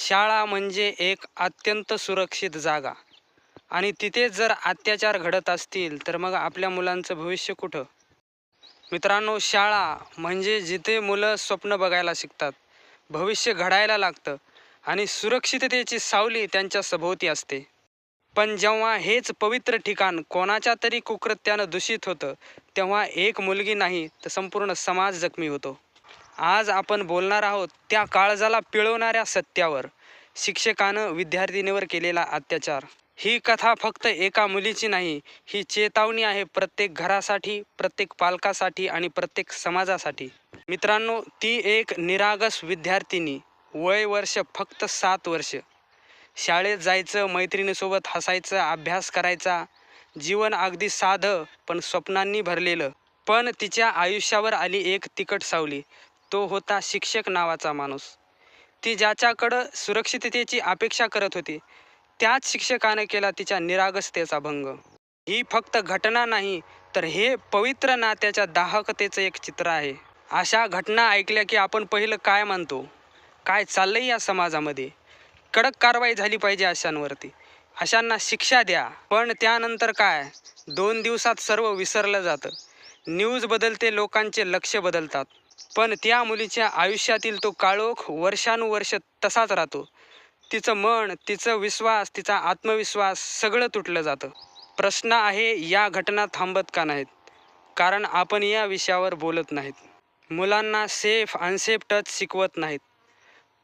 शाळा म्हणजे एक अत्यंत सुरक्षित जागा. आणि तिथे जर अत्याचार घडत असतील तर मग आपल्या मुलांचं भविष्य कुठं? मित्रांनो शाळा म्हणजे जिथे मुलं स्वप्न बघायला शिकतात भविष्य घडायला लागतं आणि सुरक्षिततेची सावली त्यांच्या सभोवती असते. पण जेव्हा हेच पवित्र ठिकाण कोणाच्या तरी कुकृत्यानं दूषित होतं तेव्हा एक मुलगी नाही तर संपूर्ण समाज जखमी होतो. आज आपण बोलणार आहोत त्या काळजाला पिळवणाऱ्या सत्यावर. शिक्षकानं विद्यार्थिनीवर केलेला अत्याचार. ही कथा फक्त एका मुलीची नाही ही चेतावणी आहे प्रत्येक घरासाठी प्रत्येक पालकासाठी आणि प्रत्येक समाजासाठी. मित्रांनो ती एक निरागस विद्यार्थिनी वय वर्ष फक्त सात वर्ष. शाळेत जायचं मैत्रिणीसोबत हसायचं अभ्यास करायचा जीवन अगदी साधं पण स्वप्नांनी भरलेलं. पण तिच्या आयुष्यावर आली एक तिकट सावली. तो होता शिक्षक नावाचा माणूस. ती ज्याच्याकडं सुरक्षिततेची अपेक्षा करत होती त्याच शिक्षकाने केला तिच्या निरागसतेचा भंग. ही फक्त घटना नाही तर हे पवित्र नात्याच्या दाहकतेचं एक चित्र आहे. अशा घटना ऐकल्या की आपण पहिलं काय मानतो काय चाललंय या समाजामध्ये? कडक कारवाई झाली पाहिजे अशांवरती. अशांना शिक्षा द्या. पण त्यानंतर काय? दोन दिवसात सर्व विसरलं जातं. न्यूज बदलते लोकांचे लक्ष बदलतात. पण त्या मुलीच्या आयुष्यातील तो काळोख वर्षानुवर्ष तसाच राहतो. तिचं मन तिचं विश्वास तिचा आत्मविश्वास सगळं तुटलं जातं. प्रश्न आहे या घटना थांबत का नाहीत? कारण आपण या विषयावर बोलत नाहीत. मुलांना सेफ अनसेफ टच शिकवत नाहीत.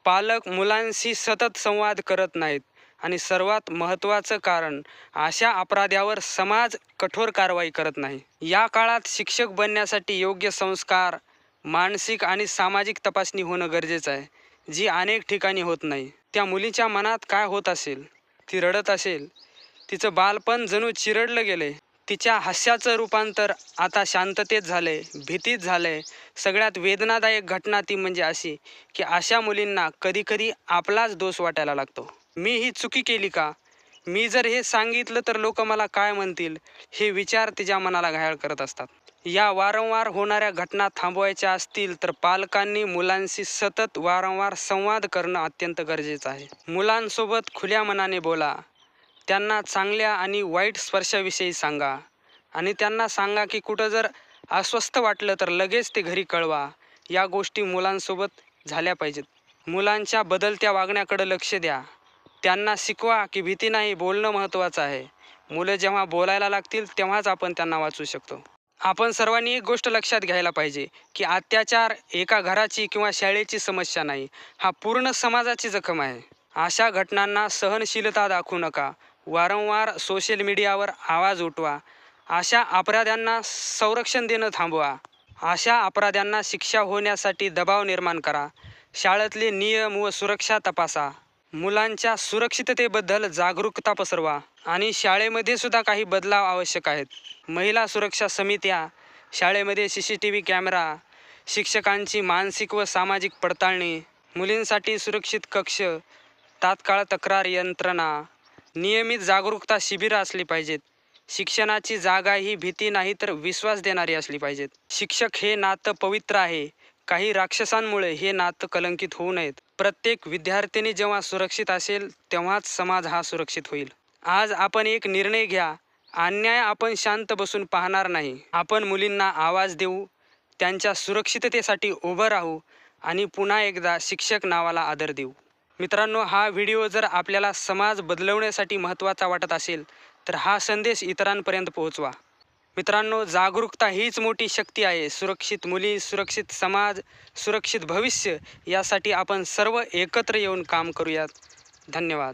पालक मुलांशी सतत संवाद करत नाहीत. आणि सर्वात महत्त्वाचं कारण अशा अपराध्यावर समाज कठोर कारवाई करत नाही. या काळात शिक्षक बनण्यासाठी योग्य संस्कार मानसिक आणि सामाजिक तपासणी होणं गरजेचं आहे. जी अनेक ठिकाणी होत नाही. त्या मुलीच्या मनात काय होत असेल? ती रडत असेल. तिचं बालपण जणू चिरडलं गेले तिच्या हास्याचं रूपांतर आता शांततेत झालंय भीतीत झालंय. सगळ्यात वेदनादायक घटना ती म्हणजे अशी की अशा मुलींना कधीकधी आपलाच दोष वाटायला लागतो. मी ही चुकी केली का? मी जर हे सांगितलं तर लोक मला काय म्हणतील? हे विचार तिच्या मनाला घायाळ करत असतात. या वारंवार होणाऱ्या घटना थांबवायच्या असतील तर पालकांनी मुलांशी सतत वारंवार संवाद करणं अत्यंत गरजेचं आहे. मुलांसोबत खुल्या मनाने बोला. त्यांना चांगल्या आणि वाईट स्पर्शाविषयी सांगा. आणि त्यांना सांगा की कुठं जर अस्वस्थ वाटलं तर लगेच ते घरी कळवा. या गोष्टी मुलांसोबत झाल्या पाहिजेत. मुलांच्या बदलत्या वागण्याकडं लक्ष द्या. त्यांना शिकवा की भीती नाही बोलणं महत्त्वाचं आहे. मुलं जेव्हा बोलायला लागतील तेव्हाच आपण त्यांना वाचू शकतो. आपण सर्वांनी एक गोष्ट लक्षात घ्यायला पाहिजे की अत्याचार एका घराची किंवा शाळेची समस्या नाही हा पूर्ण समाजाची जखम आहे. अशा घटनांना सहनशीलता दाखवू नका. वारंवार सोशल मीडियावर आवाज उठवा. अशा अपराध्यांना संरक्षण देणं थांबवा. अशा अपराध्यांना शिक्षा होण्यासाठी दबाव निर्माण करा. शाळेतले नियम व सुरक्षा तपासा. मुलांच्या सुरक्षिततेबद्दल जागरूकता पसरवा आणि शाळेमध्ये सुद्धा काही बदलाव आवश्यक आहेत. महिला सुरक्षा समित्या शाळेमध्ये C C T V camera शिक्षकांची मानसिक व सामाजिक पडताळणी मुलींसाठी सुरक्षित कक्ष तात्काळ तक्रार यंत्रणा नियमित जागरूकता शिबिरं असली पाहिजेत. शिक्षणाची जागा ही भीती नाही तर विश्वास देणारी असली पाहिजेत. शिक्षक हे नातं पवित्र आहे. काही राक्षसांमुळे हे नातं कलंकित होऊ नयेत. प्रत्येक विद्यार्थ्यांनी जेव्हा सुरक्षित असेल तेव्हाच समाज हा सुरक्षित होईल. आज आपण एक निर्णय घ्या. अन्याय आपण शांत बसून पाहणार नाही. आपण मुलींना आवाज देऊ त्यांच्या सुरक्षिततेसाठी उभं राहू आणि पुन्हा एकदा शिक्षक नावाला आदर देऊ. मित्रांनो हा व्हिडिओ जर आपल्याला समाज बदलवण्यासाठी महत्त्वाचा वाटत असेल तर हा संदेश इतरांपर्यंत पोहोचवा. मित्रांनो जागरूकता हीच मोठी शक्ती आहे. सुरक्षित मुली सुरक्षित समाज सुरक्षित भविष्य यासाठी आपण सर्व एकत्र येऊन काम करूयात. धन्यवाद.